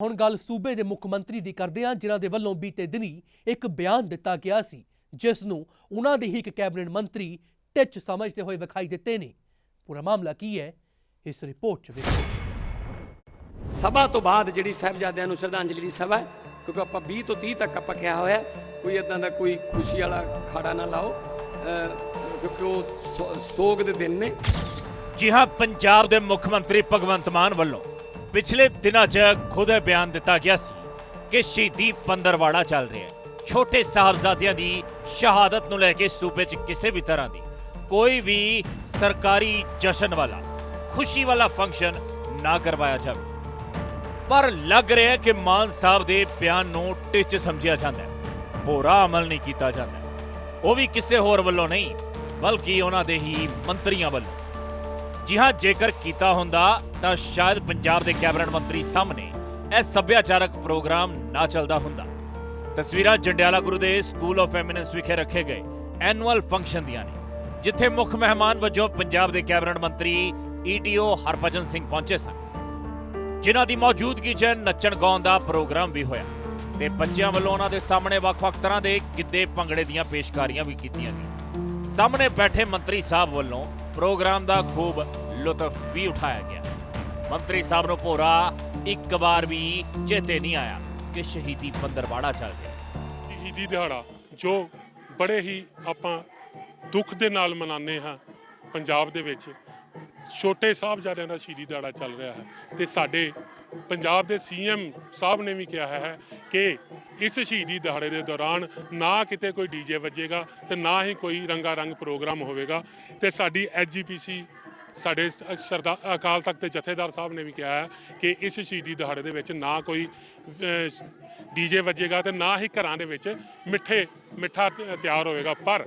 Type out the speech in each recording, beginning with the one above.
ਹੁਣ ਗੱਲ ਸੂਬੇ ਦੇ ਮੁੱਖ ਮੰਤਰੀ ਦੀ ਕਰਦੇ ਹਾਂ ਜਿਨ੍ਹਾਂ ਦੇ ਵੱਲੋਂ ਬੀਤੇ ਦਿਨੀ ਇੱਕ ਬਿਆਨ ਦਿੱਤਾ ਗਿਆ ਸੀ ਜਿਸ ਨੂੰ ਉਹਨਾਂ ਦੇ ਹੀ ਇੱਕ ਕੈਬਨਿਟ ਮੰਤਰੀ ਟਿੱਚ ਸਮਝਦੇ ਹੋਏ ਵਿਖਾਈ ਦਿੱਤੇ ਨੇ। ਪੂਰਾ ਮਾਮਲਾ ਕੀ ਹੈ ਇਸ ਰਿਪੋਰਟ 'ਚ ਵੇਖੋ। ਸਭਾ ਤੋਂ ਬਾਅਦ ਜਿਹੜੀ ਸਾਹਿਬਜ਼ਾਦਿਆਂ ਨੂੰ ਸ਼ਰਧਾਂਜਲੀ ਦੀ ਸਭਾ ਹੈ, ਕਿਉਂਕਿ ਆਪਾਂ 20 ਤੋਂ 30 ਤੱਕ ਆਪਾਂ ਕਿਹਾ ਹੋਇਆ ਕੋਈ ਇਦਾਂ ਦਾ ਕੋਈ ਖੁਸ਼ੀ ਵਾਲਾ ਖਾੜਾ ਨਾ ਲਾਓ ਕਿਉਂਕਿ ਉਹ ਸੋ- ਸੋਗ ਦੇ ਦਿਨ ਨੇ। ਜੀ ਹਾਂ ਪੰਜਾਬ ਦੇ ਮੁੱਖ ਮੰਤਰੀ ਭਗਵੰਤ ਮਾਨ ਵੱਲੋਂ ਪਿਛਲੇ ਦਿਨਾਂ 'ਚ ਖੁਦ ਇਹ ਬਿਆਨ ਦਿੱਤਾ ਗਿਆ ਸੀ ਕਿ ਸ਼ਹੀਦੀ ਪੰਦਰਵਾੜਾ ਚੱਲ ਰਿਹਾ ਹੈ। ਛੋਟੇ ਸਾਹਿਬਜ਼ਾਦਿਆਂ ਦੀ ਸ਼ਹਾਦਤ ਨੂੰ ਲੈ ਕੇ ਸੂਬੇ 'ਚ ਕਿਸੇ ਵੀ ਤਰ੍ਹਾਂ ਦੀ ਕੋਈ ਵੀ ਸਰਕਾਰੀ ਜਸ਼ਨ ਵਾਲਾ, ਖੁਸ਼ੀ ਵਾਲਾ ਫੰਕਸ਼ਨ ਨਾ ਕਰਵਾਇਆ ਜਾਵੇ। ਪਰ ਲੱਗ ਰਿਹਾ ਹੈ ਕਿ ਮਾਨ ਸਾਹਿਬ ਦੇ ਬਿਆਨ ਨੂੰ ਟਿੱਚ ਸਮਝਿਆ ਜਾਂਦਾ ਹੈ। ਪੂਰਾ ਅਮਲ ਨਹੀਂ ਕੀਤਾ ਜਾਂਦਾ। ਉਹ ਵੀ ਕਿਸੇ ਹੋਰ ਵੱਲੋਂ ਨਹੀਂ, ਬਲਕਿ ਉਹਨਾਂ ਦੇ ਹੀ ਮੰਤਰੀਆਂ ਵੱਲੋਂ। ਜੀ ਹਾਂ ਜੇਕਰ ਕੀਤਾ ਹੁੰਦਾ, ਤਾਂ ਸ਼ਾਇਦ ਪੰਜਾਬ ਦੇ ਕੈਬਨਿਟ ਮੰਤਰੀ ਸਾਹਮਣੇ ਇਹ ਸੱਭਿਆਚਾਰਕ ਪ੍ਰੋਗਰਾਮ ਨਾ ਚੱਲਦਾ ਹੁੰਦਾ। ਤਸਵੀਰਾਂ ਜੰਡਿਆਲਾ ਗੁਰੂ ਦੇ ਸਕੂਲ ਆਫ ਐਮਿਨੈਂਸ ਵਿਖੇ ਰੱਖੇ ਗਏ ਐਨੂਅਲ ਫੰਕਸ਼ਨ ਦੀਆਂ ਨੇ, ਜਿੱਥੇ ਮੁੱਖ ਮਹਿਮਾਨ ਵਜੋਂ ਪੰਜਾਬ ਦੇ ਕੈਬਨਿਟ ਮੰਤਰੀ ਈਟੀਓ ਹਰਭਜਨ ਸਿੰਘ ਪਹੁੰਚੇ ਸਨ, ਜਿਨ੍ਹਾਂ ਦੀ ਮੌਜੂਦਗੀ 'ਚ ਨੱਚਣ ਗਾਉਣ ਦਾ ਪ੍ਰੋਗਰਾਮ ਵੀ ਹੋਇਆ ਤੇ ਬੱਚਿਆਂ ਵੱਲੋਂ ਉਹਨਾਂ ਦੇ ਸਾਹਮਣੇ ਵੱਖ-ਵੱਖ ਤਰ੍ਹਾਂ ਦੇ ਗਿੱਧੇ ਭੰਗੜੇ ਦੀਆਂ ਪੇਸ਼ਕਾਰੀਆਂ ਵੀ ਕੀਤੀਆਂ ਗਈਆਂ। ਸਾਹਮਣੇ ਬੈਠੇ ਮੰਤਰੀ ਸਾਹਿਬ ਵੱਲੋਂ ਪ੍ਰੋਗਰਾਮ ਦਾ ਖੂਬ ਲੁਤਫ ਵੀ ਉਠਾਇਆ ਗਿਆ। ਮੰਤਰੀ ਸਾਹਿਬ ਨੂੰ ਭੋਰਾ ਇੱਕ ਵਾਰ ਵੀ ਚੇਤੇ ਨਹੀਂ ਆਇਆ ਕਿ ਸ਼ਹੀਦੀ ਪੰਦਰਵਾੜਾ ਚੱਲ ਰਿਹਾ ਸ਼ਹੀਦੀ ਦਿਹਾੜਾ, ਜੋ ਬੜੇ ਹੀ ਆਪਾਂ ਦੁੱਖ ਦੇ ਨਾਲ ਮਨਾਉਂਦੇ ਹਾਂ ਪੰਜਾਬ ਦੇ ਵਿੱਚ। ਛੋਟੇ ਸਾਹਿਬਜ਼ਾਦਿਆਂ ਦਾ ਸ਼ਹੀਦੀ ਦਿਹਾੜਾ ਚੱਲ ਰਿਹਾ ਹੈ ਤੇ ਸਾਡੇ ਪੰਜਾਬ ਦੇ ਸੀਐਮ ਸਾਹਿਬ ਨੇ ਵੀ ਕਿਹਾ ਹੈ ਕਿ ਇਸ ਸ਼ਹੀਦੀ ਦਿਹਾੜੇ ਦੇ ਦੌਰਾਨ ਨਾ ਕਿਤੇ ਕੋਈ ਡੀਜੇ ਵੱਜੇਗਾ ਤੇ ਨਾ ਹੀ ਕੋਈ ਰੰਗਾ ਰੰਗ ਪ੍ਰੋਗਰਾਮ ਹੋਵੇਗਾ। ਤੇ ਸਾਡੀ ਐਸਜੀਪੀਸੀ ਸਾਡੇ ਸ- ਸਰਦਾਰ ਅਕਾਲ ਤਖਤ ਦੇ ਜਥੇਦਾਰ ਸਾਹਿਬ ਨੇ ਵੀ ਕਿਹਾ ਹੈ ਕਿ ਇਸ ਸ਼ਹੀਦੀ ਦਿਹਾੜੇ ਦੇ ਵਿੱਚ ਨਾ ਕੋਈ ਡੀਜੇ ਵੱਜੇਗਾ ਤੇ ਨਾ ਹੀ ਘਰਾਂ ਦੇ ਵਿੱਚ ਮਿੱਠੇ, ਮਿੱਠਾ ਤਿਆਰ ਹੋਵੇਗਾ। ਪਰ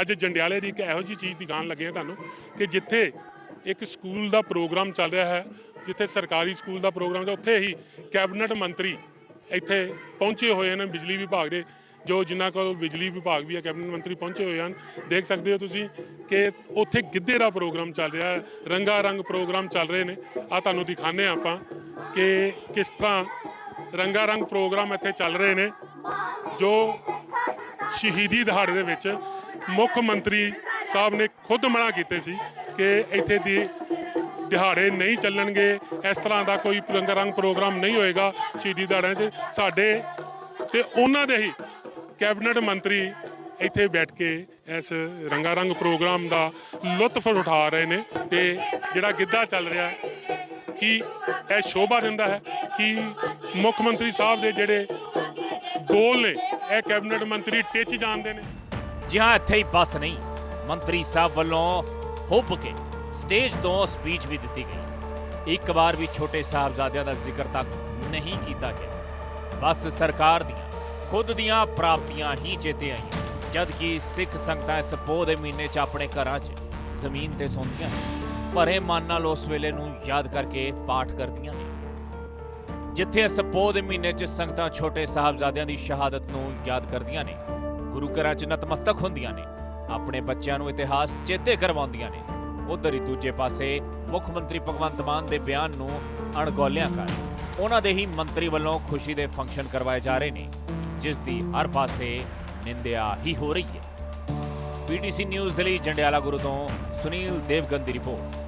ਅੱਜ ਜੰਡਿਆਲੇ ਦੀ ਇੱਕ ਇਹੋ ਜੀ ਚੀਜ਼ ਦਿਖਾਉਣ ਲੱਗੇ ਹਾਂ ਤੁਹਾਨੂੰ ਕਿ ਜਿੱਥੇ ਇੱਕ ਸਕੂਲ ਦਾ ਪ੍ਰੋਗਰਾਮ ਚੱਲ ਰਿਹਾ ਹੈ, ਜਿੱਥੇ ਸਰਕਾਰੀ ਸਕੂਲ ਦਾ ਪ੍ਰੋਗਰਾਮ ਹੈ ਉੱਥੇ ਹੀ ਕੈਬਨਿਟ ਮੰਤਰੀ ਇੱਥੇ ਪਹੁੰਚੇ ਹੋਏ ਨੇ ਬਿਜਲੀ ਵਿਭਾਗ ਦੇ, ਜੋ ਜਿਨ੍ਹਾਂ ਕੋਲ ਬਿਜਲੀ ਵਿਭਾਗ ਵੀ ਹੈ, ਕੈਬਨਿਟ ਮੰਤਰੀ ਪਹੁੰਚੇ ਹੋਏ ਹਨ। ਦੇਖ ਸਕਦੇ ਹੋ ਤੁਸੀਂ ਕਿ ਉੱਥੇ ਗਿੱਧੇ ਦਾ ਪ੍ਰੋਗਰਾਮ ਚੱਲ ਰਿਹਾ ਹੈ ਰੰਗਾ ਰੰਗ ਪ੍ਰੋਗਰਾਮ ਚੱਲ ਰਹੇ ਨੇ। ਆ ਤੁਹਾਨੂੰ ਦਿਖਾਣੇ ਆਪਾਂ ਕਿ ਕਿਸ ਤਰ੍ਹਾਂ ਰੰਗਾ ਰੰਗ ਪ੍ਰੋਗਰਾਮ ਇੱਥੇ ਚੱਲ ਰਹੇ ਨੇ, ਜੋ ਸ਼ਹੀਦੀ ਦਿਹਾੜੇ ਦੇ ਵਿੱਚ ਮੁੱਖ ਮੰਤਰੀ ਸਾਹਿਬ ਨੇ ਖੁਦ ਮਨਾ ਕੀਤੇ ਸੀ ਕਿ ਇੱਥੇ ਦੀ ਦਿਹਾੜੇ ਨਹੀਂ ਚੱਲਣਗੇ, ਇਸ ਤਰ੍ਹਾਂ ਦਾ ਕੋਈ ਰੰਗ ਰੰਗ ਪ੍ਰੋਗਰਾਮ ਨਹੀਂ ਹੋਏਗਾ ਸ਼ਹੀਦੀ ਦਿਹਾੜਿਆਂ 'ਚ। ਸਾਡੇ ਤੇ ਉਹਨਾਂ ਦੇ ਹੀ ਕੈਬਨਿਟ ਮੰਤਰੀ ਇੱਥੇ ਬੈਠ ਕੇ ਇਸ ਰੰਗਾ ਰੰਗ ਪ੍ਰੋਗਰਾਮ ਦਾ ਲੁਤਫ ਉਠਾ ਰਹੇ ਨੇ ਤੇ ਜਿਹੜਾ ਗਿੱਧਾ ਚੱਲ ਰਿਹਾ ਕਿ ਇਹ ਸ਼ੋਭਾ ਦਿੰਦਾ ਹੈ? ਕਿ ਮੁੱਖ ਮੰਤਰੀ ਸਾਹਿਬ ਦੇ ਜਿਹੜੇ ਗੋਲ ਨੇ, ਇਹ ਕੈਬਨਿਟ ਮੰਤਰੀ ਟਿੱਚ ਜਾਣਦੇ ਨੇ? ਜੀ ਹਾਂ, ਇੱਥੇ ਹੀ ਬਸ ਨਹੀਂ, ਮੰਤਰੀ ਸਾਹਿਬ ਵੱਲੋਂ ਹੁੱਬ ਕੇ ਸਟੇਜ ਤੋਂ ਸਪੀਚ ਵੀ ਦਿੱਤੀ ਗਈ। ਇੱਕ ਵਾਰ ਵੀ ਛੋਟੇ ਸਾਹਿਬਜ਼ਾਦਿਆਂ ਦਾ ਜ਼ਿਕਰ ਤੱਕ ਨਹੀਂ ਕੀਤਾ ਗਿਆ। ਬਸ ਸਰਕਾਰ ਦੀਆਂ, ਖੁਦ ਦੀਆਂ ਪ੍ਰਾਪਤੀਆਂ ਹੀ ਚੇਤੇ ਆਈਆਂ। ਜਦ ਕਿ ਸਿੱਖ ਸੰਗਤਾਂ ਇਸ ਪੋਹ ਦੇ ਮਹੀਨੇ 'ਚ ਆਪਣੇ ਘਰਾਂ 'ਚ ਜ਼ਮੀਨ ਤੇ ਸੌਂਦੀਆਂ ਨੇ, ਭਰੇ ਮਨ ਨਾਲ ਉਸ ਵੇਲੇ ਨੂੰ ਯਾਦ ਕਰਕੇ ਪਾਠ ਕਰਦੀਆਂ ਨੇ। ਜਿੱਥੇ ਇਸ ਪੋਹ ਦੇ ਮਹੀਨੇ 'ਚ ਸੰਗਤਾਂ ਛੋਟੇ ਸਾਹਿਬਜ਼ਾਦਿਆਂ ਦੀ ਸ਼ਹਾਦਤ ਨੂੰ ਯਾਦ ਕਰਦੀਆਂ ਨੇ, ਗੁਰੂ ਘਰਾਂ 'ਚ ਨਤਮਸਤਕ ਹੁੰਦੀਆਂ ਨੇ, ਆਪਣੇ ਬੱਚਿਆਂ ਨੂੰ ਇਤਿਹਾਸ ਚੇਤੇ ਕਰਵਾਉਂਦੀਆਂ ਨੇ। ਉਧਰ ਹੀ ਦੂਜੇ ਪਾਸੇ ਮੁੱਖ ਮੰਤਰੀ ਭਗਵੰਤ ਮਾਨ ਦੇ ਬਿਆਨ ਨੂੰ ਅਣਗੌਲਿਆਂ ਕਰ ਉਹਨਾਂ ਦੇ ਹੀ ਮੰਤਰੀ ਵੱਲੋਂ ਖੁਸ਼ੀ ਦੇ ਫੰਕਸ਼ਨ ਕਰਵਾਏ ਜਾ ਰਹੇ ਨੇ, ਜਿਸ ਦੀ ਹਰ ਪਾਸੇ ਨਿੰਦਿਆ ਹੀ ਹੋ ਰਹੀ ਹੈ। ਪੀਟੀਸੀ ਨਿਊਜ਼ ਦੇ ਲਈ ਜੰਡਿਆਲਾ ਗੁਰੂ ਤੋਂ ਸੁਨੀਲ ਦੇਵਗਨ ਦੀ ਰਿਪੋਰਟ।